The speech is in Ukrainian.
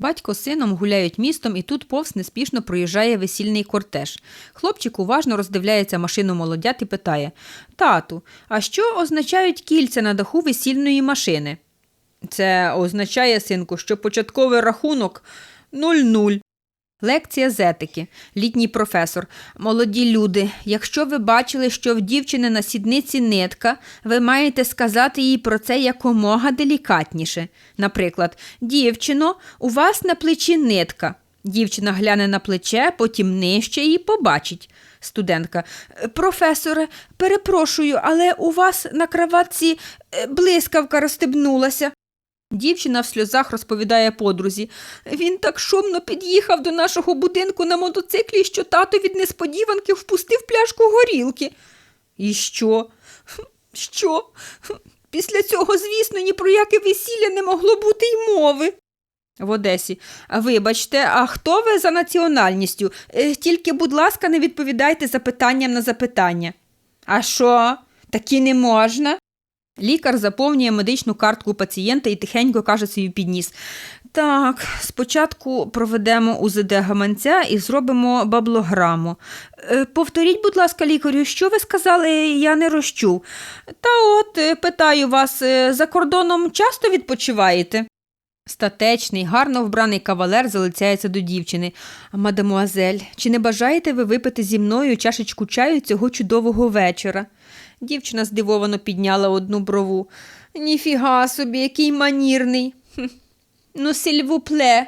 Батько з сином гуляють містом, і тут повз неспішно проїжджає весільний кортеж. Хлопчик уважно роздивляється машину молодят і питає Тату, а що означають кільця на даху весільної машини? Це означає, синку, що початковий рахунок 0-0. Лекція з етики. Літній професор. Молоді люди, якщо ви бачили, що в дівчини на сідниці нитка, ви маєте сказати їй про це якомога делікатніше. Наприклад, дівчино, у вас на плечі нитка. Дівчина гляне на плече, потім нижче і побачить. Студентка. «Е, Професоре, перепрошую, але у вас на краватці е, блискавка розстебнулася. Дівчина в сльозах розповідає подрузі. Він так шумно під'їхав до нашого будинку на мотоциклі, що тато від несподіванки впустив пляшку горілки. І що? Що? Після цього, звісно, ні про яке весілля не могло бути й мови. В Одесі. Вибачте, а хто ви за національністю? Е, Тільки, будь ласка, не відповідайте запитанням на запитання. А що? Такі не можна? Лікар заповнює медичну картку пацієнта і тихенько каже собі підніс. Так, спочатку проведемо УЗД гаманця і зробимо баблограму. Е, Повторіть, будь ласка, лікарю, що ви сказали, я не розчув. Та от, е, питаю вас, е, за кордоном часто відпочиваєте? Статечний, гарно вбраний кавалер залицяється до дівчини. Мадемуазель, чи не бажаєте ви випити зі мною чашечку чаю цього чудового вечора? Дівчина здивовано підняла одну брову. Ніфіга собі, який манірний. Ну, сільвупле,